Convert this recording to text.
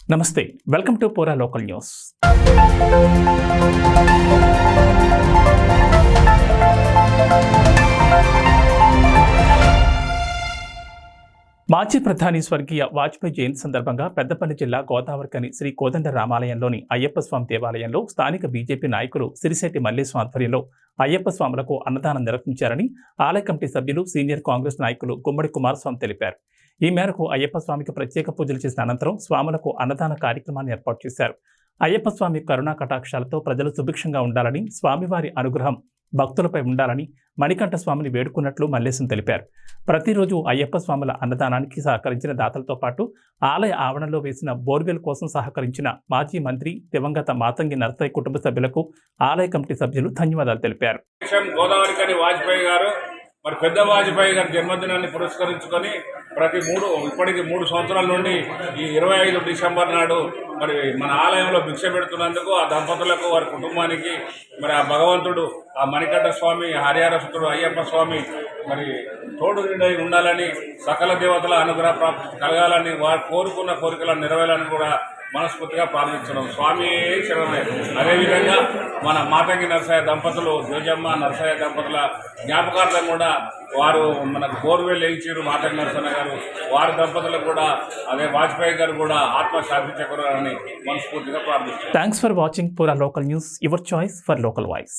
నమస్తే welcome to పోరా local news. మాజీ ప్రధాని స్వర్గీయ వాజ్పేయి జయంతి సందర్భంగా పెద్దపల్లి జిల్లా గోదావరికని శ్రీ కోదండ రామాలయంలోని అయ్యప్ప స్వామి దేవాలయంలో స్థానిక బీజేపీ నాయకులు సిరిశెట్టి మల్లేశ్వ ఆధ్వర్యంలో అయ్యప్ప స్వాములకు అన్నదానం నిర్వహించారని ఆలయ కమిటీ సభ్యులు సీనియర్ కాంగ్రెస్ నాయకులు గుమ్మడి కుమారస్వామి తెలిపారు. ఈ మేరకు అయ్యప్ప స్వామికి ప్రత్యేక పూజలు చేసిన అనంతరం స్వాములకు అన్నదాన కార్యక్రమాన్ని ఏర్పాటు చేశారు. అయ్యప్ప స్వామి కరుణా కటాక్షాలతో ప్రజలు సుభిక్షంగా ఉండాలని స్వామివారి అనుగ్రహం భక్తులపై ఉండాలని మణికంఠ స్వామిని వేడుకున్నట్లు మల్లేశం తెలిపారు. ప్రతిరోజు అయ్యప్ప స్వాముల అన్నదానానికి సహకరించిన దాతలతో పాటు ఆలయ ఆవరణలో వేసిన బోర్వెల్ కోసం సహకరించిన మాజీ మంత్రి దివంగత మాతంగి నర్సయ్య కుటుంబ సభ్యులకు ఆలయ కమిటీ సభ్యులు ధన్యవాదాలు తెలిపారు. గోదావరి వాజ్పేయి గారు మరి పెద్ద వాజ్పేయి గారి జన్మదినాన్ని పురస్కరించుకొని ప్రతి మూడు ఇప్పటికి మూడు సంవత్సరాల నుండి ఈ ఇరవై ఐదు డిసెంబర్ నాడు మరి మన ఆలయంలో భిక్ష పెడుతున్నందుకు ఆ దంపతులకు వారి కుటుంబానికి మరి ఆ భగవంతుడు ఆ మణికంఠ స్వామి హరిహరసుతుడు అయ్యప్ప స్వామి మరి తోడు నిండై ఉండాలని సకల దేవతల అనుగ్రహ ప్రాప్తి కలగాలని వారు కోరుకున్న కోరికలను నెరవేరాలని కూడా మనస్ఫూర్తిగా ప్రార్థించడం. స్వామి శరణమే అదేవిధంగా మన మాతంగి నరసయ్య దంపతులు జోజమ్మ నరసయ్య దంపతుల జ్ఞాపకార్థం కూడా వారు మన బోర్వెల్ వేయించారు మాతంగి నరసన్న గారు. వారి దంపతులకు కూడా అదే వాజ్పేయి గారు కూడా ఆత్మ శాంతి మనస్ఫూర్తిగా ప్రార్థిస్తున్నాం. థ్యాంక్స్ ఫర్ వాచింగ్ పూరా local news your choice for local voice